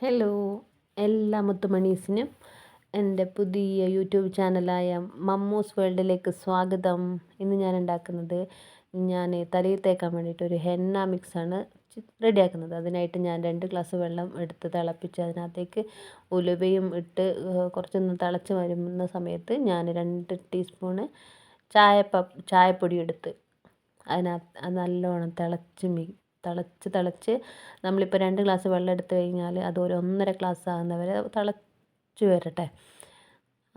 Hello എല്ലാ മുത്തുമണീസിനും എന്റെ പുതിയ യൂട്യൂബ് ചാനലായ മമ്മൂസ് വേൾഡിലേക്ക് സ്വാഗതം. ഇന്ന് ഞാൻ ഉണ്ടാക്കുന്നത് ഞാൻ തലയിൽ തേക്കാൻ വേണ്ടിയിട്ട് ഒരു ഹെന്ന മിക്സാണ് റെഡിയാക്കുന്നത്. അതിനായിട്ട് ഞാൻ രണ്ട് ഗ്ലാസ് വെള്ളം എടുത്ത് തിളപ്പിച്ച് അതിനകത്തേക്ക് ഉലുവയും ഇട്ട് കുറച്ചൊന്ന് തിളച്ച് വരുന്ന സമയത്ത് ഞാൻ രണ്ട് ടീസ്പൂണ് ചായപ്പ ചായപ്പൊടി എടുത്ത് അതിനകത്ത് നല്ലോണം തിളച്ച് മി തിളച്ച് തിളച്ച് നമ്മളിപ്പോൾ രണ്ട് ഗ്ലാസ് വെള്ളം എടുത്തു കഴിഞ്ഞാൽ അത് ഒരു ഒന്നര ഗ്ലാസ് ആകുന്നവരെ തിളച്ച് വരട്ടെ.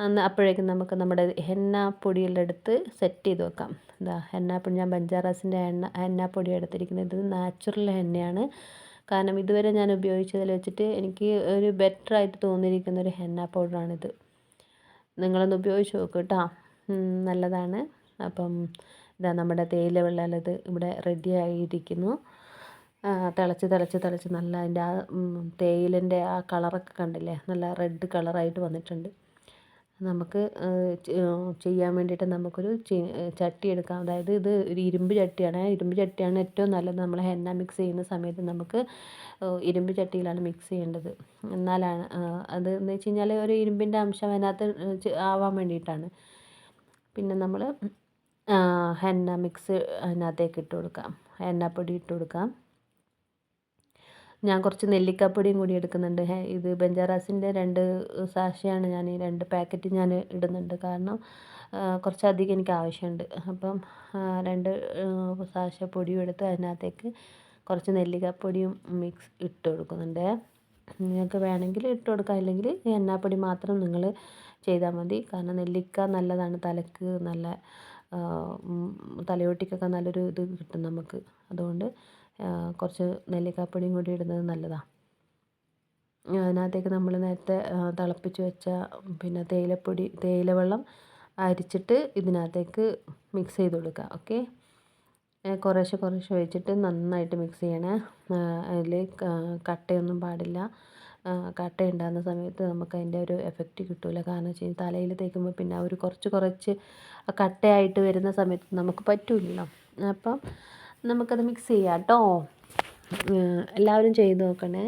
അന്ന് അപ്പോഴേക്കും നമുക്ക് നമ്മുടെ ഹെന്ന പൊടിയെല്ലാം എടുത്ത് സെറ്റ് ചെയ്ത് വെക്കാം. എന്താ ഹെന്ന ഞാൻ ബഞ്ചാറാസിന്റെ എണ്ണ ഹെന്ന പൊടി എടുത്തിരിക്കുന്നത് ഇത് നാച്ചുറൽ ഹെന്നയാണ്. കാരണം ഇതുവരെ ഞാൻ ഉപയോഗിച്ചതിൽ വെച്ചിട്ട് എനിക്ക് ഒരു ബെറ്റർ ആയിട്ട് തോന്നിയിരിക്കുന്ന ഒരു ഹെന്ന പൗഡറാണിത്. നിങ്ങളൊന്ന് ഉപയോഗിച്ച് നോക്കൂ കേട്ടോ നല്ലതാണ്. അപ്പം ഇതാ നമ്മുടെ തേയില വെള്ളം ഇത് ഇവിടെ റെഡി ആയിരിക്കുന്നു. തിളച്ച് തിളച്ച് തിളച്ച് നല്ല അതിന്റെ ആ തേയിലേന്റെ ആ കളറൊക്കെ കണ്ടില്ലേ? നല്ല റെഡ് കളറായിട്ട് വന്നിട്ടുണ്ട്. നമുക്ക് ചെയ്യാൻ വേണ്ടിയിട്ട് നമുക്കൊരു ചട്ടി എടുക്കാം. അതായത് ഇത് ഒരു ഇരുമ്പ് ചട്ടിയാണ്. ഇരുമ്പ് ചട്ടിയാണ് ഏറ്റവും നല്ലത്. നമ്മൾ ഹെന്ന മിക്സ് ചെയ്യുന്ന സമയത്ത് നമുക്ക് ഇരുമ്പ് ചട്ടിയിലാണ് മിക്സ് ചെയ്യേണ്ടത്. എന്നാലാണ് അത് എന്ന് വെച്ച് കഴിഞ്ഞാൽ ഒരു ഇരുമ്പിന്റെ അംശം അതിനകത്ത് ആവാൻ വേണ്ടിയിട്ടാണ്. പിന്നെ നമ്മൾ ഹെന്ന മിക്സ് അതിനകത്തേക്ക് ഇട്ട് കൊടുക്കാം. ഹെന്നപ്പൊടി ഇട്ട് കൊടുക്കാം. ഞാൻ കുറച്ച് നെല്ലിക്കാപ്പൊടിയും കൂടി എടുക്കുന്നുണ്ട്. ഇത് ബെഞ്ചാറാസിന്റെ രണ്ട് സാഷയാണ് ഞാൻ ഈ രണ്ട് പാക്കറ്റ് ഞാൻ ഇടുന്നുണ്ട്. കാരണം കുറച്ചധികം എനിക്ക് ആവശ്യമുണ്ട്. അപ്പം രണ്ട് സാഷ പൊടിയും എടുത്ത് അതിനകത്തേക്ക് കുറച്ച് നെല്ലിക്കാപ്പൊടിയും മിക്സ് ഇട്ട് കൊടുക്കുന്നുണ്ട്. നിങ്ങൾക്ക് വേണമെങ്കിൽ ഇട്ട് കൊടുക്കാം. അല്ലെങ്കിൽ എണ്ണാപ്പൊടി മാത്രം നിങ്ങൾ ചെയ്താൽ മതി. കാരണം നെല്ലിക്ക നല്ലതാണ്. തലക്ക് നല്ല തലയോട്ടിക്കൊക്കെ നല്ലൊരു ഇത് കിട്ടും നമുക്ക്. അതുകൊണ്ട് കുറച്ച് നെല്ലിക്കാപ്പൊടിയും കൂടി ഇടുന്നത് നല്ലതാണ് അതിനകത്തേക്ക് നമ്മൾ നേരത്തെ തിളപ്പിച്ച് വെച്ച പിന്നെ തേയിലപ്പൊടി തേയില വെള്ളം അരിച്ചിട്ട് ഇതിനകത്തേക്ക് മിക്സ് ചെയ്ത് കൊടുക്കുക ഓക്കെ കുറേശ്ശെ കുറേശ്ശെ ഒഴിച്ചിട്ട് നന്നായിട്ട് മിക്സ് ചെയ്യണേ. അതിൽ കട്ടയൊന്നും പാടില്ല. കട്ട ഉണ്ടാകുന്ന സമയത്ത് നമുക്ക് അതിന്റെ ഒരു എഫക്റ്റ് കിട്ടില്ല കാരണം വെച്ച് കഴിഞ്ഞാൽ തലയിൽ തേക്കുമ്പോൾ പിന്നെ ഒരു കുറച്ച് കുറച്ച് കട്ടയായിട്ട് വരുന്ന സമയത്ത് നമുക്ക് പറ്റില്ലല്ലോ. അപ്പം നമുക്കത് മിക്സ് ചെയ്യാം കേട്ടോ എല്ലാവരും ചെയ്ത് നോക്കണേ.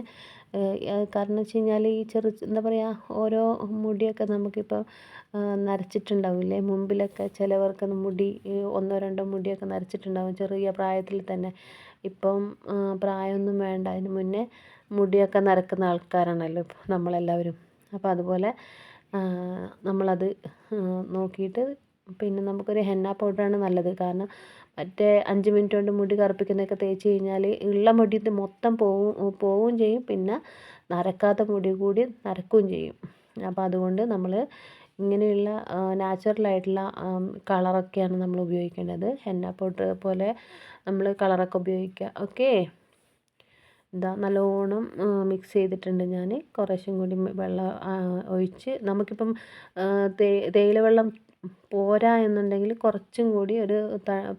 കാരണം വെച്ച് കഴിഞ്ഞാൽ ഈ ചെറു എന്താ പറയുക ഓരോ മുടിയൊക്കെ നമുക്കിപ്പോൾ നരച്ചിട്ടുണ്ടാവില്ലേ? മുമ്പിലൊക്കെ ചിലവർക്ക് മുടി ഒന്നോ രണ്ടോ മുടിയൊക്കെ നരച്ചിട്ടുണ്ടാവും. ചെറിയ പ്രായത്തിൽ തന്നെ. ഇപ്പം പ്രായമൊന്നും വേണ്ട. അതിന് മുന്നേ മുടിയൊക്കെ നരക്കുന്ന ആൾക്കാരാണല്ലോ നമ്മളെല്ലാവരും. അപ്പോൾ അതുപോലെ നമ്മളത് നോക്കിയിട്ട് പിന്നെ നമുക്കൊരു ഹെന്ന പൗഡറാണ് നല്ലത്. കാരണം മറ്റേ അഞ്ച് മിനിറ്റ് കൊണ്ട് മുടി കറുപ്പിക്കുന്നതൊക്കെ തേച്ച് കഴിഞ്ഞാൽ ഉള്ള മുടി മൊത്തം പോവും പോവുകയും ചെയ്യും. പിന്നെ നരക്കാത്ത മുടി കൂടി നരക്കുകയും ചെയ്യും. അപ്പോൾ അതുകൊണ്ട് നമ്മൾ ഇങ്ങനെയുള്ള നാച്ചുറലായിട്ടുള്ള കളറൊക്കെയാണ് നമ്മൾ ഉപയോഗിക്കേണ്ടത്. ഹെന്ന പൗഡർ പോലെ നമ്മൾ കളറൊക്കെ ഉപയോഗിക്കുക ഓക്കേ ഇതാ നല്ലോണം മിക്സ് ചെയ്തിട്ടുണ്ട് ഞാൻ കുറേശ്ശും കൂടി വെള്ളം ഒഴിച്ച് നമുക്കിപ്പം തേയില വെള്ളം പോരാ എന്നുണ്ടെങ്കിൽ കുറച്ചും കൂടി ഒരു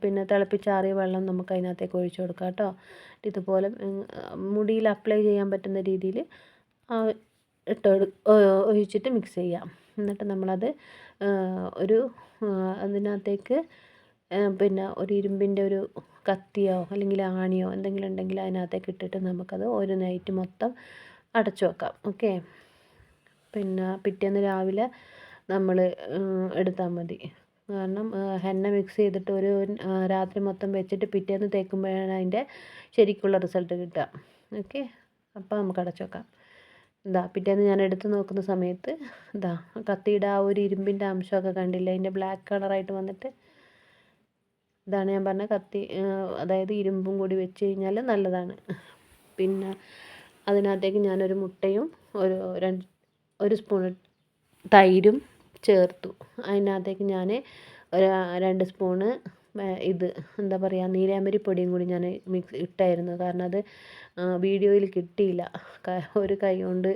പിന്നെ തിളപ്പിച്ചാറിയ വെള്ളം നമുക്ക് അതിനകത്തേക്ക് ഒഴിച്ച് കൊടുക്കാം കേട്ടോ. ഇതുപോലെ മുടിയിൽ അപ്ലൈ ചെയ്യാൻ പറ്റുന്ന രീതിയിൽ ഇട്ട് ഒഴിച്ചിട്ട് മിക്സ് ചെയ്യാം. എന്നിട്ട് നമ്മളത് ഒരു അതിനകത്തേക്ക് പിന്നെ ഒരു ഇരുമ്പിന്റെ ഒരു കത്തിയോ അല്ലെങ്കിൽ ആണിയോ എന്തെങ്കിലും ഉണ്ടെങ്കിൽ അതിനകത്തേക്ക് ഇട്ടിട്ട് നമുക്കത് ഒരു നൈറ്റ് മൊത്തം അടച്ചു വെക്കാം. ഓക്കെ? പിന്നെ പിറ്റേന്ന് രാവിലെ നമ്മൾ എടുത്താൽ മതി. കാരണം ഹെന്ന മിക്സ് ചെയ്തിട്ട് ഒരു രാത്രി മൊത്തം വെച്ചിട്ട് പിറ്റേന്ന് തേക്കുമ്പോഴാണ് അതിന്റെ ശരിക്കുള്ള റിസൾട്ട് കിട്ടുക. ഓക്കെ? അപ്പോൾ നമുക്ക് അടച്ചു വെക്കാം. ഇതാ പിറ്റേന്ന് ഞാൻ എടുത്ത് നോക്കുന്ന സമയത്ത് ഇതാ കത്തിയുടെ ആ ഒരു ഇരുമ്പിന്റെ അംശമൊക്കെ കണ്ടില്ലേ? അതിന്റെ ബ്ലാക്ക് കളറായിട്ട് വന്നിട്ട് ഇതാണ് ഞാൻ പറഞ്ഞ കത്തി അതായത് ഇരുമ്പും കൂടി വെച്ച് കഴിഞ്ഞാൽ നല്ലതാണ്. പിന്നെ അതിനകത്തേക്ക് ഞാനൊരു മുട്ടയും ഒരു രണ്ട് ഒരു സ്പൂൺ തൈരും ചേർത്തു. അതിനകത്തേക്ക് ഞാൻ ഒരു രണ്ട് സ്പൂണ് ഇത് എന്താ പറയുക നീരാമ്പരി പൊടിയും കൂടി ഞാൻ മിക്സ് ഇട്ടായിരുന്നു. കാരണം അത് വീഡിയോയിൽ കിട്ടിയില്ല. ഒരു കൈ കൊണ്ട്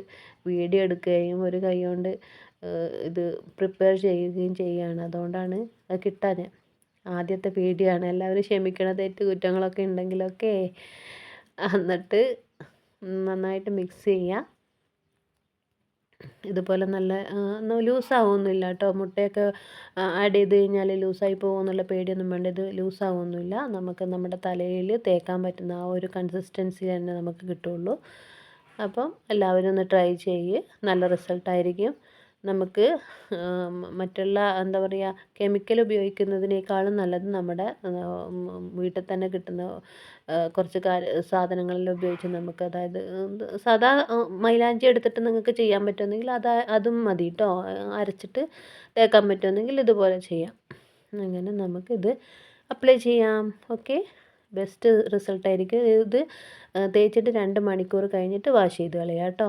വീഡിയോ എടുക്കുകയും ഒരു കൈ കൊണ്ട് ഇത് പ്രിപ്പയർ ചെയ്യുകയും ചെയ്യുകയാണ് അതുകൊണ്ടാണ് അത് കിട്ടാഞ്ഞത്. ആദ്യത്തെ പേടിയാണ്. എല്ലാവരും ക്ഷമിക്കണം തെറ്റ് കുറ്റങ്ങളൊക്കെ ഉണ്ടെങ്കിലൊക്കെ എന്നിട്ട് നന്നായിട്ട് മിക്സ് ചെയ്യുക ഇതുപോലെ നല്ല ലൂസാവൊന്നുമില്ല കേട്ടോ. മുട്ടയൊക്കെ ആഡ് ചെയ്ത് കഴിഞ്ഞാൽ ലൂസായി പോകുമെന്നുള്ള പേടിയൊന്നും വേണ്ട. ഇത് ലൂസാവൊന്നുമില്ല നമുക്ക് നമ്മുടെ തലയിൽ തേക്കാൻ പറ്റുന്ന ആ ഒരു കൺസിസ്റ്റൻസി തന്നെ നമുക്ക് കിട്ടുള്ളൂ. അപ്പം എല്ലാവരും ഒന്ന് ട്രൈ ചെയ്യ്. നല്ല റിസൾട്ടായിരിക്കും നമുക്ക് മറ്റുള്ള എന്താ പറയുക കെമിക്കൽ ഉപയോഗിക്കുന്നതിനേക്കാളും നല്ലത് നമ്മുടെ വീട്ടിൽ തന്നെ കിട്ടുന്ന കുറച്ച് സാധനങ്ങളിൽ ഉപയോഗിച്ച് നമുക്ക് അതായത് സാധാ മൈലാഞ്ചി എടുത്തിട്ട് നിങ്ങൾക്ക് ചെയ്യാൻ പറ്റുമെങ്കിൽ അത് അതും മതി കേട്ടോ അരച്ചിട്ട് തേക്കാൻ പറ്റുമെങ്കിൽ ഇതുപോലെ ചെയ്യാം. അങ്ങനെ നമുക്കിത് അപ്ലൈ ചെയ്യാം. ഓക്കെ ബെസ്റ്റ് റിസൾട്ടായിരിക്കും ഇത് തേച്ചിട്ട് രണ്ട് മണിക്കൂർ കഴിഞ്ഞിട്ട് വാഷ് ചെയ്ത് കളയാം കേട്ടോ